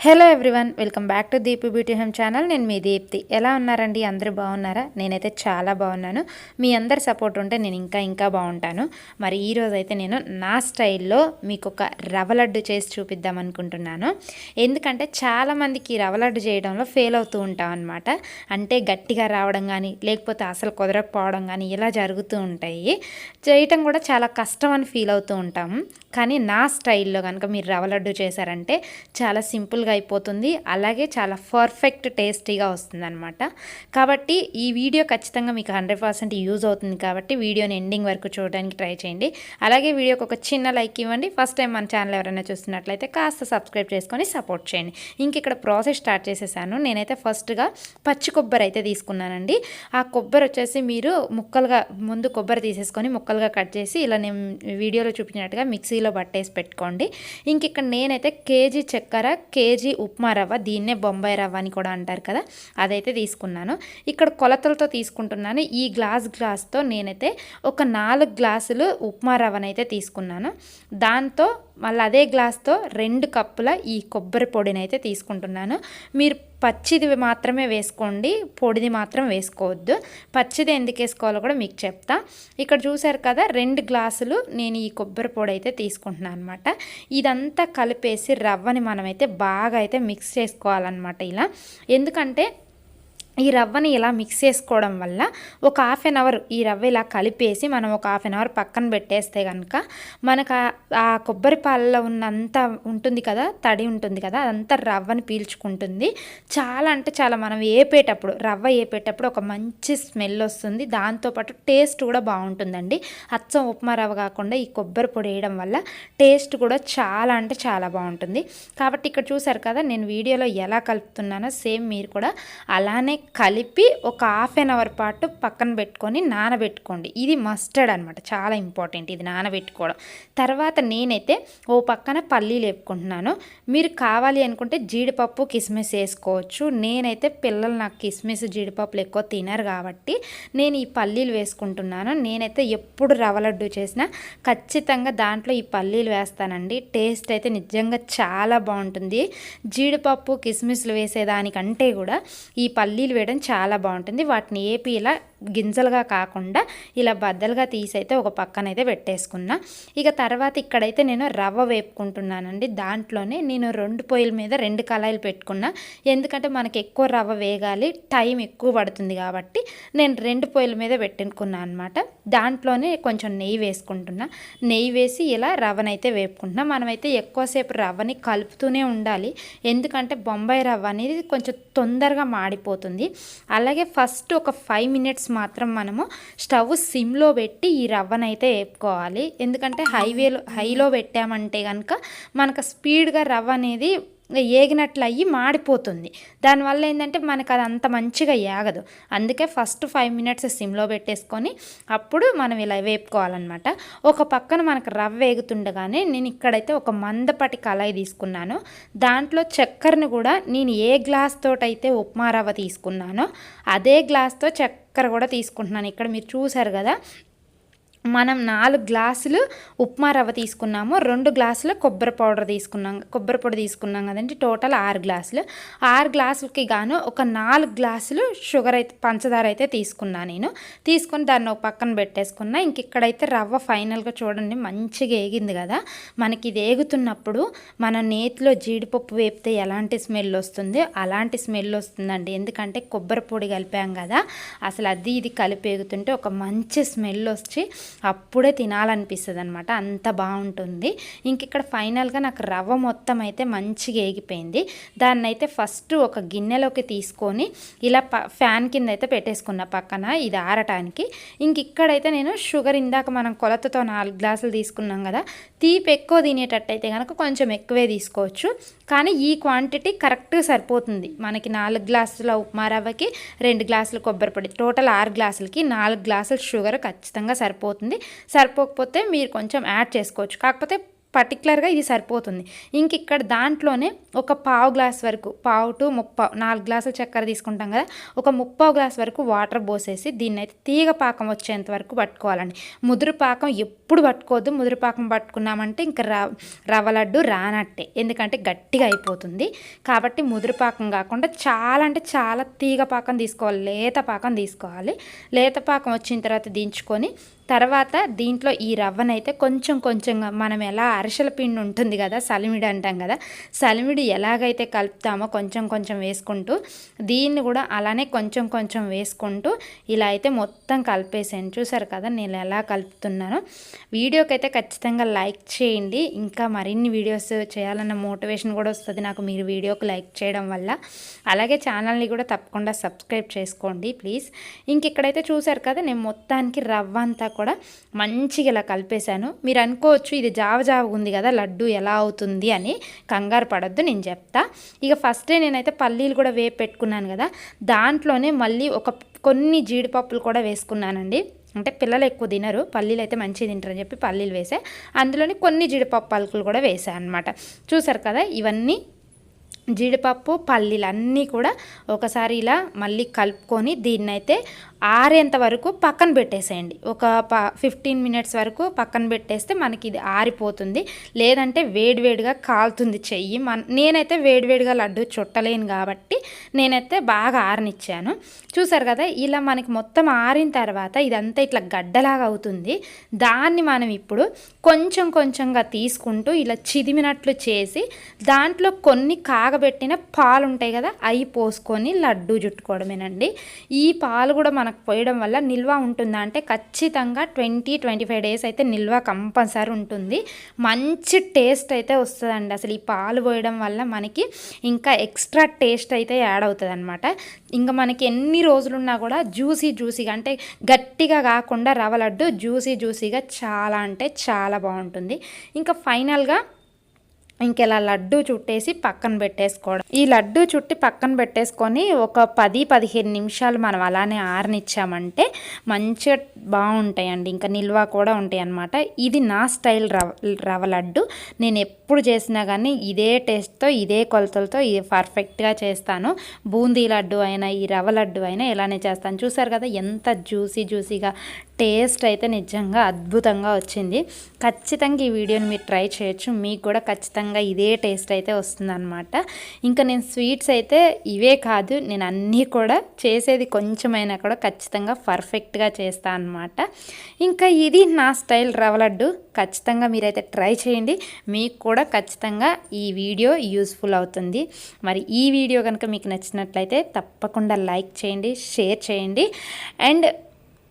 Hello everyone welcome back to Deepu beauty home channel. నేను మీ దీప్తి. ఎలా ఉన్నారండి? అందరూ బాగున్నారా? నేనైతే చాలా బాగున్నాను. మీ అందరి సపోర్ట్ ఉంటే నేను ఇంకా ఇంకా బాగుంటాను. మరి ఈరోజు అయితే నేను నా స్టైల్లో మీకు ఒక రవ లడ్డు చేసి చూపిద్దాం అనుకుంటున్నాను. ఎందుకంటే చాలామందికి రవ లడ్డు చేయడంలో ఫెయిల్ అవుతూ ఉంటాం అనమాట అంటే గట్టిగా రావడం కానీ లేకపోతే అసలు కుదరకపోవడం కానీ ఇలా జరుగుతూ ఉంటాయి. చేయటం కూడా చాలా కష్టం అని ఫీల్ అవుతూ ఉంటాము కానీ నా స్టైల్లో కనుక మీరు రవ లడ్డు చేశారంటే చాలా సింపుల్గా అయిపోతుంది. అలాగే చాలా పర్ఫెక్ట్ టేస్టీగా వస్తుంది అనమాట కాబట్టి ఈ వీడియో ఖచ్చితంగా మీకు హండ్రెడ్ పర్సెంట్ యూజ్ అవుతుంది కాబట్టి వీడియోని ఎండింగ్ వరకు చూడడానికి ట్రై చేయండి. అలాగే వీడియోకి ఒక చిన్న లైక్ ఇవ్వండి. ఫస్ట్ టైం మన ఛానల్ ఎవరైనా చూస్తున్నట్లయితే కాస్త సబ్స్క్రైబ్ చేసుకొని సపోర్ట్ చేయండి. ఇంక ఇక్కడ ప్రాసెస్ స్టార్ట్ చేసేసాను. నేనైతే ఫస్ట్గా పచ్చి కొబ్బరి అయితే తీసుకున్నానండి. ఆ కొబ్బరి వచ్చేసి మీరు ముక్కలుగా ముందు కొబ్బరి తీసేసుకొని ముక్కలుగా కట్ చేసి ఇలా నేను వీడియోలో చూపించినట్టుగా మిక్సీలో పట్టేసి పెట్టుకోండి. ఇంక ఇక్కడ నేనైతే కేజీ చక్కెర కేజీ ఉప్మా రవ్వ దీన్నే బొంబాయి రవ్వ అని కూడా అంటారు కదా అదైతే తీసుకున్నాను. ఇక్కడ కొలతలతో తీసుకుంటున్నాను. ఈ గ్లాస్ గ్లాస్తో నేనైతే ఒక నాలుగు గ్లాసులు ఉప్మా రవ్వనైతే తీసుకున్నాను. దాంతో మళ్ళీ అదే గ్లాస్తో రెండు కప్పుల ఈ కొబ్బరి పొడిని అయితే తీసుకుంటున్నాను. మీరు పచ్చిది మాత్రమే వేసుకోండి పొడిది మాత్రం వేసుకోవద్దు. పచ్చిది ఎందుకు వేసుకోవాలో కూడా మీకు చెప్తా. ఇక్కడ చూసారు కదా రెండు గ్లాసులు నేను ఈ కొబ్బరి పొడి అయితే తీసుకుంటున్నాను అనమాట ఇదంతా కలిపేసి రవ్వని మనమైతే బాగా అయితే మిక్స్ చేసుకోవాలన్నమాట ఇలా. ఎందుకంటే ఈ రవ్వని ఇలా మిక్స్ చేసుకోవడం వల్ల ఒక హాఫ్ అన్ అవర్ ఈ రవ్వ ఇలా కలిపేసి మనం ఒక హాఫ్ అన్ అవర్ పక్కన పెట్టేస్తే కనుక మనకు ఆ కొబ్బరి పాలలో ఉన్నంత ఉంటుంది కదా తడి ఉంటుంది కదా అదంతా రవ్వని పీల్చుకుంటుంది. చాలా అంటే చాలా మనం ఏపేటప్పుడు రవ్వ ఏపేటప్పుడు ఒక మంచి స్మెల్ వస్తుంది. దాంతోపాటు టేస్ట్ కూడా బాగుంటుందండి. అచ్చం ఉప్మా రవ్వ కాకుండా ఈ కొబ్బరి పొడి వేయడం వల్ల టేస్ట్ కూడా చాలా అంటే చాలా బాగుంటుంది. కాబట్టి ఇక్కడ చూసారు కదా నేను వీడియోలో ఎలా కలుపుతున్నానో సేమ్ మీరు కూడా అలానే కలిపి ఒక హాఫ్ అన్ అవర్ పాటు పక్కన పెట్టుకొని నానబెట్టుకోండి. ఇది మస్టర్డ్ అనమాట చాలా ఇంపార్టెంట్ ఇది నానబెట్టుకోవడం. తర్వాత నేనైతే ఓ పక్కన పల్లీలు వేపుకుంటున్నాను. మీరు కావాలి అనుకుంటే జీడిపప్పు కిస్మిస్ వేసుకోవచ్చు. నేనైతే పిల్లలు నాకు కిస్మిస్ జీడిపప్పులు ఎక్కువ తినరు కాబట్టి నేను ఈ పల్లీలు వేసుకుంటున్నాను. నేనైతే ఎప్పుడు రవ్వ లడ్డు చేసినా ఖచ్చితంగా దాంట్లో ఈ పల్లీలు వేస్తానండి. టేస్ట్ అయితే నిజంగా చాలా బాగుంటుంది. జీడిపప్పు కిస్మిస్లు వేసేదానికంటే కూడా ఈ పల్లీలు వేయడం చాలా బాగుంటుంది. వాటిని ఏపీ ఇలా గింజలుగా కాకుండా ఇలా బద్దలుగా తీసైతే ఒక పక్కన అయితే పెట్టేసుకున్నా. ఇక తర్వాత ఇక్కడైతే నేను రవ్వ వేపుకుంటున్నానండి. దాంట్లోనే నేను రెండు పొయ్యిల మీద రెండు కళాయిలు పెట్టుకున్నా. ఎందుకంటే మనకి ఎక్కువ రవ్వ వేగాలి టైం ఎక్కువ పడుతుంది కాబట్టి నేను రెండు పొయ్యిల మీద పెట్టుకున్నాను అనమాట దాంట్లోనే కొంచెం నెయ్యి వేసుకుంటున్నా. నెయ్యి వేసి ఇలా రవ్వనైతే వేపుకుంటున్నా. మనమైతే ఎక్కువసేపు రవ్వని కలుపుతూనే ఉండాలి. ఎందుకంటే బొంబాయి రవ్వ అనేది కొంచెం తొందరగా మాడిపోతుంది. అలాగే ఫస్ట్ ఒక ఫైవ్ మినిట్స్ మాత్రం మనము స్టవ్ సిమ్లో పెట్టి ఈ రవ్వనైతే వేపుకోవాలి. ఎందుకంటే హైవేలో హైలో పెట్టామంటే కనుక మనకు స్పీడ్గా రవ్వ అనేది ఏగినట్లు అయ్యి మాడిపోతుంది. దానివల్ల ఏంటంటే మనకు అది అంత మంచిగా ఏగదు. అందుకే ఫస్ట్ ఫైవ్ మినిట్స్ సిమ్లో పెట్టేసుకొని అప్పుడు మనం ఇలా వేపుకోవాలన్నమాట. ఒక పక్కన మనకు రవ్వ వేగుతుండగానే నేను ఇక్కడైతే ఒక మందపాటి కళాయి తీసుకున్నాను. దాంట్లో చక్కెరను కూడా నేను ఏ గ్లాస్ తోటైతే ఉప్మా రవ్వ తీసుకున్నానో అదే గ్లాస్తో చక్కెర కూడా తీసుకుంటున్నాను. ఇక్కడ మీరు చూసారు కదా మనం నాలుగు గ్లాసులు ఉప్మా రవ్వ తీసుకున్నాము రెండు గ్లాసులు కొబ్బరి పౌడర్ తీసుకున్నాం కొబ్బరి పొడి తీసుకున్నాం కదండి టోటల్ ఆరు గ్లాసులు. ఆరు గ్లాసులకి గాను ఒక నాలుగు గ్లాసులు షుగర్ అయితే పంచదార అయితే తీసుకున్నా నేను. తీసుకొని దాన్ని ఒక పక్కన పెట్టేసుకున్నా. ఇంక ఇక్కడైతే రవ్వ ఫైనల్గా చూడండి మంచిగా ఏగింది కదా. మనకి ఇది ఏగుతున్నప్పుడు మన నేతిలో జీడిపప్పు వేపితే ఎలాంటి స్మెల్ వస్తుంది? అలాంటి స్మెల్ వస్తుందండి. ఎందుకంటే కొబ్బరి పొడి కలిపాం కదా. అసలు అది ఇది కలిపి ఏగుతుంటే ఒక మంచి స్మెల్ వచ్చి అప్పుడే తినాలనిపిస్తుంది అనమాట అంత బాగుంటుంది ఇంక ఇక్కడ ఫైనల్గా నాకు రవ్వ మొత్తం అయితే మంచిగా ఏగిపోయింది. దాన్ని అయితే ఫస్ట్ ఒక గిన్నెలోకి తీసుకొని ఇలా ప ఫ్యాన్ కింద అయితే పెట్టేసుకున్న పక్కన ఇది ఆరటానికి. ఇంక ఇక్కడైతే నేను షుగర్ ఇందాక మనం కొలతతో నాలుగు గ్లాసులు తీసుకున్నాం కదా తీపి ఎక్కువ తినేటట్టయితే కనుక కొంచెం ఎక్కువే తీసుకోవచ్చు. కానీ ఈ క్వాంటిటీ కరెక్ట్గా సరిపోతుంది. మనకి నాలుగు గ్లాసుల ఉప్మా రవ్వకి రెండు గ్లాసులు కొబ్బరి పొడి టోటల్ ఆరు గ్లాసులకి నాలుగు గ్లాసులు షుగర్ ఖచ్చితంగా సరిపోతుంది. సరిపోకపోతే మీరు కొంచెం యాడ్ చేసుకోవచ్చు. కాకపోతే పర్టికులర్గా ఇది సరిపోతుంది. ఇంక ఇక్కడ దాంట్లోనే ఒక పావు గ్లాస్ వరకు పావు టు ముప్పావు నాలుగు గ్లాసులు చక్కెర తీసుకుంటాం కదా ఒక ముప్పావు గ్లాస్ వరకు వాటర్ పోసేసి దీన్ని అయితే తీగ పాకం వచ్చేంత వరకు పట్టుకోవాలండి. ముదురు పాకం ఎప్పుడు పట్టుకోవద్దు. ముదురు పాకం పట్టుకున్నామంటే ఇంకా రవ రవ్వ లడ్డు రానట్టే. ఎందుకంటే గట్టిగా అయిపోతుంది. కాబట్టి ముదురు పాకం కాకుండా చాలా అంటే చాలా తీగ పాకం తీసుకోవాలి. లేత పాకం తీసుకోవాలి. లేత పాకం వచ్చిన తర్వాత దించుకొని తర్వాత దీంట్లో ఈ రవ్వనైతే కొంచెం కొంచెంగా మనం ఎలా అరిసెల పిండి ఉంటుంది కదా సలిమిడి అంటాం కదా సలిమిడి ఎలాగైతే కలుపుతామో కొంచెం కొంచెం వేసుకుంటూ దీన్ని కూడా అలానే కొంచెం కొంచెం వేసుకుంటూ ఇలా అయితే మొత్తం కలిపేసాను చూసారు కదా నేను ఎలా కలుపుతున్నానో. వీడియోకి అయితే ఖచ్చితంగా లైక్ చేయండి. ఇంకా మరిన్ని వీడియోస్ చేయాలన్న మోటివేషన్ కూడా వస్తుంది నాకు మీరు వీడియోకి లైక్ చేయడం వల్ల. అలాగే ఛానల్ని కూడా తప్పకుండా సబ్స్క్రైబ్ చేసుకోండి ప్లీజ్. ఇంక ఇక్కడైతే చూసారు కదా నేను మొత్తానికి రవ్వ అంతా కూడా మంచిగా ఇలా కలిపేశాను. మీరు అనుకోవచ్చు ఇది జావ జావ ఉంది కదా లడ్డు ఎలా అవుతుంది అని కంగారు పడద్దు నేను చెప్తా. ఇక ఫస్టే నేనైతే పల్లీలు కూడా వేపు పెట్టుకున్నాను కదా దాంట్లోనే మళ్ళీ ఒక కొన్ని జీడిపప్పులు కూడా వేసుకున్నానండి. అంటే పిల్లలు ఎక్కువ తినరు పల్లీలు అయితే మంచిగా తింటారని చెప్పి పల్లీలు వేసా. అందులోని కొన్ని జీడిపప్పు పలుకులు కూడా వేసాను అనమాట చూసారు కదా ఇవన్నీ జీడిపప్పు పల్లీలు అన్నీ కూడా ఒకసారి ఇలా మళ్ళీ కలుపుకొని దీన్నైతే ఆరేంత వరకు పక్కన పెట్టేసేయండి. ఒక ప ఫిఫ్టీన్ మినిట్స్ వరకు పక్కన పెట్టేస్తే మనకి ఇది ఆరిపోతుంది. లేదంటే వేడివేడిగా కాలుతుంది చెయ్యి. మన నేనైతే వేడివేడిగా లడ్డు చుట్టలేను కాబట్టి నేనైతే బాగా ఆరనిచ్చాను. చూసారు కదా ఇలా మనకి మొత్తం ఆరిన తర్వాత ఇదంతా ఇట్లా గడ్డలాగా అవుతుంది. దాన్ని మనం ఇప్పుడు కొంచెం కొంచెంగా తీసుకుంటూ ఇలా చిదిమినట్లు చేసి దాంట్లో కొన్ని కాగ ఉడకబెట్టిన పాలు ఉంటాయి కదా అవి పోసుకొని లడ్డు చుట్టుకోవడమేనండి ఈ పాలు కూడా మనకు పోయడం వల్ల నిల్వ ఉంటుందా అంటే ఖచ్చితంగా ట్వంటీ ట్వంటీ ఫైవ్ డేస్ అయితే నిల్వ కంపల్సరీ ఉంటుంది. మంచి టేస్ట్ అయితే వస్తుందండి. అసలు ఈ పాలు పోయడం వల్ల మనకి ఇంకా ఎక్స్ట్రా టేస్ట్ అయితే యాడ్ అవుతుంది అనమాట ఇంకా మనకి ఎన్ని రోజులున్నా కూడా జ్యూసీ జ్యూసీగా అంటే గట్టిగా కాకుండా రవ లడ్డు జ్యూసీ జ్యూసీగా చాలా అంటే చాలా బాగుంటుంది. ఇంకా ఫైనల్గా ఇంకెలా లడ్డు చుట్టేసి పక్కన పెట్టేసుకోవడం. ఈ లడ్డు చుట్టి పక్కన పెట్టేసుకొని ఒక పది పదిహేను నిమిషాలు మనం అలానే ఆరనిచ్చామంటే మంచిగా బాగుంటాయండి. ఇంకా నిల్వ కూడా ఉంటాయి అన్నమాట ఇది నా స్టైల్ రవ రవ లడ్డు. నేను ఎప్పుడు చేసినా కానీ ఇదే టేస్ట్తో ఇదే కొలతలతో ఇది పర్ఫెక్ట్గా చేస్తాను. బూందీ లడ్డు అయినా ఈ రవ లడ్డు అయినా ఇలానే చేస్తాను. చూసారు కదా ఎంత జ్యూసీ జ్యూసీగా టేస్ట్ అయితే నిజంగా అద్భుతంగా వచ్చింది. ఖచ్చితంగా ఈ వీడియోని మీరు ట్రై చేయొచ్చు. మీకు కూడా ఖచ్చితంగా ఖచ్చితంగా ఇదే టేస్ట్ అయితే వస్తుందన్నమాట. ఇంకా నేను స్వీట్స్ అయితే ఇవే కాదు నేను అన్నీ కూడా చేసేది కొంచెమైనా కూడా ఖచ్చితంగా పర్ఫెక్ట్గా చేస్తాను అనమాట ఇంకా ఇది నా స్టైల్ రవ లడ్డు. ఖచ్చితంగా మీరైతే ట్రై చేయండి. మీకు కూడా ఖచ్చితంగా ఈ వీడియో యూస్ఫుల్ అవుతుంది. మరి ఈ వీడియో కనుక మీకు నచ్చినట్లయితే తప్పకుండా లైక్ చేయండి షేర్ చేయండి. అండ్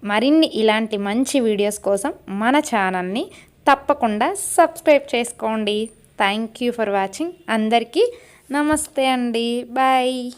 మరిన్ని ఇలాంటి మంచి వీడియోస్ కోసం మన ఛానల్ని తప్పకుండా సబ్స్క్రైబ్ చేసుకోండి. Thank you for watching. అందరికీ నమస్తే అండి. బాయ్.